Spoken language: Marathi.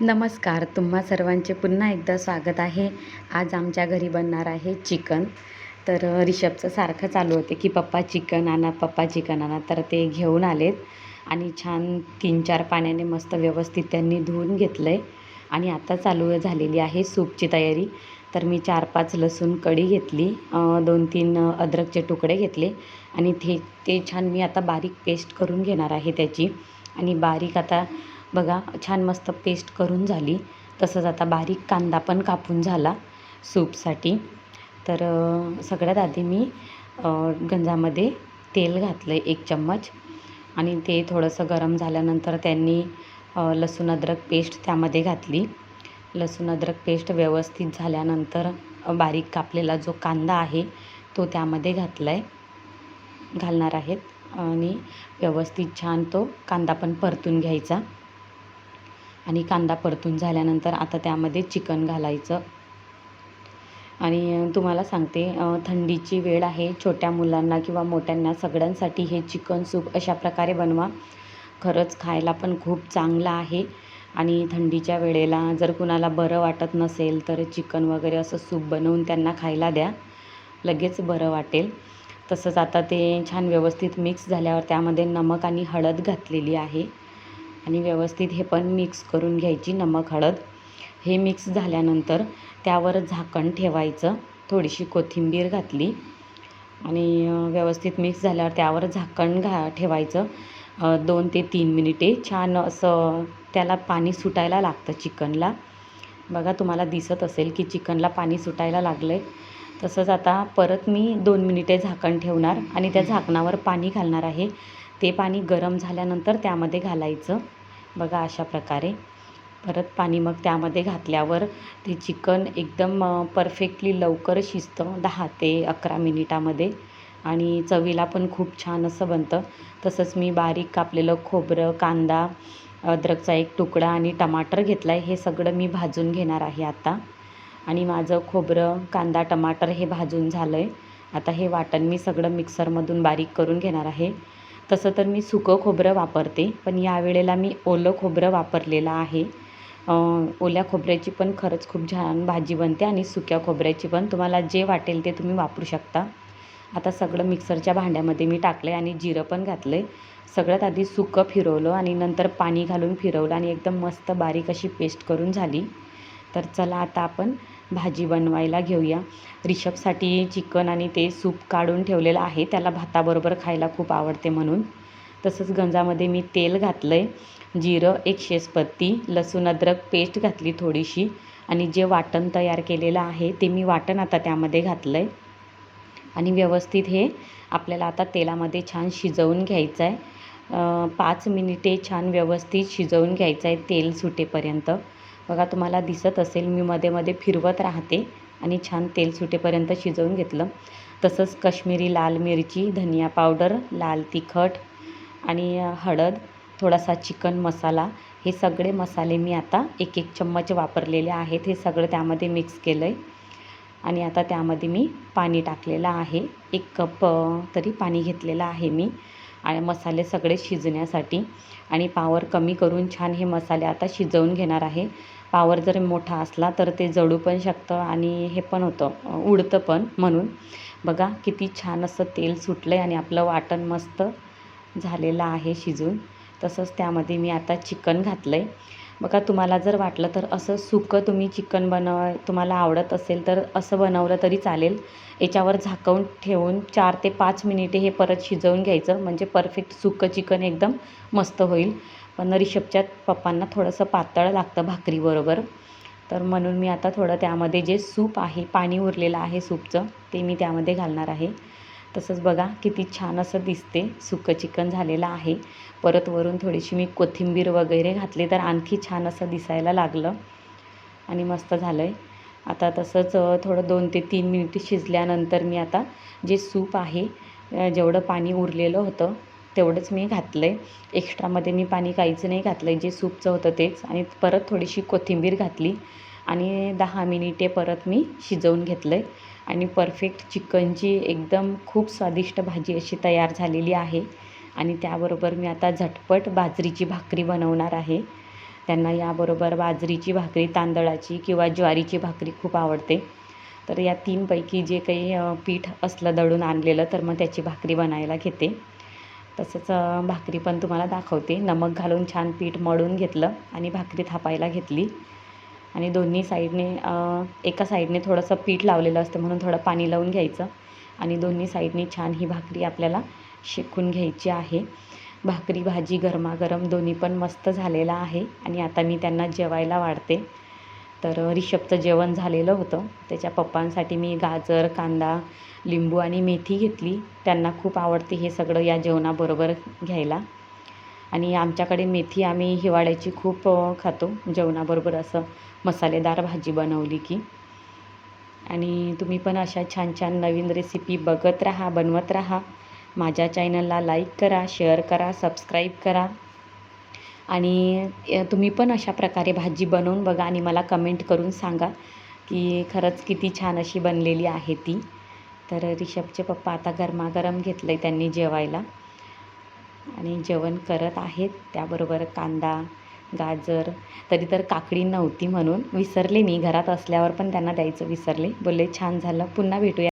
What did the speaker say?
नमस्कार तुम्हा सर्वांचे पुन्हा एकदा स्वागत आहे. आज आमच्या घरी बनणार आहे चिकन. तर रिषभचं सारखं चालू होते की पप्पा चिकन आणा पप्पा चिकन आणा. तर ते घेऊन आलेत आणि छान तीन चार पाण्याने मस्त व्यवस्थित त्यांनी धुवून घेतलं आहे आणि आता चालू झालेली आहे सूपची तयारी. तर मी चार पाच लसूण कढी घेतली दोन तीन अद्रकचे तुकडे घेतले. आणि ते ते छान मी आता बारीक पेस्ट करून घेणार आहे त्याची. आणि बारीक आता बघा छान मस्त पेस्ट करून झाली. तसंच आता बारीक कांदा पण कापून झाला सूपसाठी. तर सगळ्यात आधी मी गंजामध्ये तेल घातलं आहे एक चम्मच. आणि ते थोडंसं गरम झाल्यानंतर त्यांनी लसूण अद्रक पेस्ट त्यामध्ये घातली. लसूण अद्रक पेस्ट व्यवस्थित झाल्यानंतर बारीक कापलेला जो कांदा आहे तो त्यामध्ये घातला आहे घालणार आहेत. आणि व्यवस्थित छान तो कांदा पण परतून घ्यायचा. आणि कांदा परतून झाल्यानंतर आता त्यामध्ये चिकन घालायचं. आणि तुम्हाला सांगते थंडीची वेळ आहे छोट्या मुलांना किंवा मोठ्यांना सगळ्यांसाठी हे चिकन सूप अशा प्रकारे बनवा. खरंच खायला पण खूप चांगलं आहे. आणि थंडीच्या वेळेला जर कुणाला बरं वाटत नसेल तर चिकन वगैरे असं सूप बनवून त्यांना खायला द्या. लगेच बरं वाटेल. तसंच आता ते छान व्यवस्थित मिक्स झाल्यावर त्यामध्ये नमक आणि हळद घातलेली आहे. आणि व्यवस्थित हे पण मिक्स करून घ्यायची नमक हळद. हे मिक्स झाल्यानंतर त्यावर झाकण ठेवायचं. थोडीशी कोथिंबीर घातली. आणि व्यवस्थित मिक्स झाल्यावर त्यावर झाकण घा ठेवायचं. दोन ते तीन मिनिटे. छान असं त्याला पाणी सुटायला लागतं चिकनला. बघा तुम्हाला दिसत असेल की चिकनला पाणी सुटायला लागलं आहे तसंच आता परत मी दोन मिनिटे झाकण ठेवणार आणि त्या झाकणावर पाणी घालणार आहे. ते पाणी गरम झाल्यानंतर त्यामध्ये घालायचं. बघा अशा प्रकारे. परत पाणी मग त्यामध्ये घातल्यावर ते चिकन एकदम परफेक्टली लवकर शिजतं दहा ते अकरा मिनिटामध्ये. आणि चवीला पण खूप छान असं बनतं. तसंच मी बारीक कापलेलं खोबरं कांदा अद्रकचा एक तुकडा आणि टमाटर घेतला आहे हे सगळं मी भाजून घेणार आहे आता. आणि माझं खोबरं कांदा टमाटर हे भाजून झालं आहे आता हे वाटण मी सगळं मिक्सरमधून बारीक करून घेणार आहे. तसं तर मी सुकं खोबरं वापरते पण यावेळेला मी ओलं खोबरं वापरलेलं आहे. ओल्या खोबऱ्याची पण खरंच खूप छान भाजी बनते आणि सुक्या खोबऱ्याची पण. तुम्हाला जे वाटेल ते तुम्ही वापरू शकता. आता सगळं मिक्सरच्या भांड्यामध्ये मी टाकलं आहे आणि जिरं पण घातलं आहे सगळ्यात आधी सुकं फिरवलं आणि नंतर पाणी घालून फिरवलं आणि एकदम मस्त बारीक अशी पेस्ट करून झाली. तर चला आता आपण भाजी बनवायला घेऊया. रिषभसाठी चिकन आणि ते सूप काढून ठेवलेलं आहे. त्याला भाताबरोबर खायला खूप आवडते म्हणून. तसंच गंजामध्ये मी तेल घातलं आहे जिरं एक शेजपत्ती लसूण अद्रक पेस्ट घातली थोडीशी. आणि जे वाटण तयार केलेलं आहे ते मी वाटण आता त्यामध्ये घातलं आहे आणि व्यवस्थित हे आपल्याला आता तेलामध्ये छान शिजवून घ्यायचं आहे पाच मिनिटे छान व्यवस्थित शिजवून घ्यायचं आहे तेल सुटेपर्यंत. बघा तुम्हाला दिसत असेल मी मध्ये मध्ये फिरवत राहते आणि छान तेल सुटेपर्यंत शिजवून घेतलं. तसंच कश्मीरी लाल मिरची धनिया पावडर लाल तिखट आणि हळद थोडासा चिकन मसाला हे सगळे मसाले मी आता एक एक चम्मच वापरलेले आहेत. हे सगळं त्यामध्ये मिक्स केलं आहे आणि आता त्यामध्ये मी पाणी टाकलेलं आहे. एक कप तरी पाणी घेतलेलं आहे मी. आणि मसाले सगळे शिजण्यासाठी आणि पावर कमी करून छान हे मसाले आता शिजवून घेणार आहे. पावर जर मोठा असला तर ते जळू पण शकतं आणि हे पण होतं उडतं पण म्हणून. बघा किती छान असं तेल सुटलं आहे आणि आपलं वाटण मस्त झालेलं आहे शिजून. तसंच त्यामध्ये मी आता चिकन घातलं आहे बघा तुम्हाला जर वाटलं तर असं सुकं तुम्ही चिकन बनव तुम्हाला आवडत असेल तर असं बनवलं तरी चालेल. याच्यावर झाकवून ठेवून चार ते पाच मिनिटे हे परत शिजवून घ्यायचं म्हणजे परफेक्ट सुकं चिकन एकदम मस्त होईल. पण रिषभच्या पप्पांना थोडंसं पातळ लागतं भाकरीबरोबर तर म्हणून मी आता थोडं त्यामध्ये जे सूप आहे पाणी उरलेलं आहे सूपचं ते मी त्यामध्ये घालणार आहे. तसंच बघा किती छान असं दिसते. सुकं चिकन झालेलं आहे. परत वरून थोडीशी मी कोथिंबीर वगैरे घातली तर आणखी छान असं दिसायला लागलं. आणि मस्त झालं आहे आता तसंच थोडं दोन ते तीन मिनिटे शिजल्यानंतर मी आता जे सूप आहे जेवढं पाणी उरलेलं होतं तेवढंच मी घातलं आहे एक्स्ट्रामध्ये मी पाणी काहीच नाही घातलं आहे जे सूपचं होतं तेच. आणि परत थोडीशी कोथिंबीर घातली. आणि दहा मिनिटे परत मी शिजवून घेतलं आहे आणि परफेक्ट चिकनची एकदम खूप स्वादिष्ट भाजी अशी तयार झालेली आहे. आणि त्याबरोबर मी आता झटपट बाजरीची भाकरी बनवणार आहे. त्यांना याबरोबर बाजरीची भाकरी तांदळाची किंवा ज्वारीची भाकरी खूप आवडते. तर या तीनपैकी जे काही पीठ असलं दळून आणलेलं तर मग त्याची भाकरी बनायला घेते. तसंच भाकरी पण तुम्हाला दाखवते. नमक घालून छान पीठ मळून घेतलं आणि भाकरी थापायला घेतली. आणि दोन्ही साईडने एका साईडने थोडंसं पीठ लावलेलं असतं म्हणून थोडं पाणी लावून घ्यायचं. आणि दोन्ही साईडने छान ही भाकरी आपल्याला शेकून घ्यायची आहे. भाकरी भाजी गरमागरम दोन्ही पण मस्त झालेला आहे आणि आता मी त्यांना जेवायला वाढते. तर रिषभचं जेवण झालेलं होतं. त्याच्या पप्पांसाठी मी गाजर कांदा लिंबू आणि मेथी घेतली. त्यांना खूप आवडते हे सगळं या जेवणाबरोबर घ्यायला. आणि आमच्याकडे मेथी आम्ही हिवाळ्याची खूप खातो. जेवणाबरोबर असं मसालेदार भाजी बनवली की. आणि तुम्ही पण अशा छान छान नवीन रेसिपी बघत राहा बनवत राहा. माझ्या चॅनलला लाईक करा शेअर करा सबस्क्राईब करा. आणि तुम्ही पण अशा प्रकारे भाजी बनवून बघा आणि मला कमेंट करून सांगा की खरंच किती छान अशी बनलेली आहे ती. तर रिषभचे पप्पा आता गरमागरम घेतलं आहे त्यांनी जेवायला. आणि जेवण करत आहेत. त्याबरोबर कांदा गाजर तरी तर काकडी नव्हती म्हणून विसरले मी. घरात असल्यावर पण त्यांना द्यायचं विसरले. बोलले छान झालं. पुन्हा भेटूया.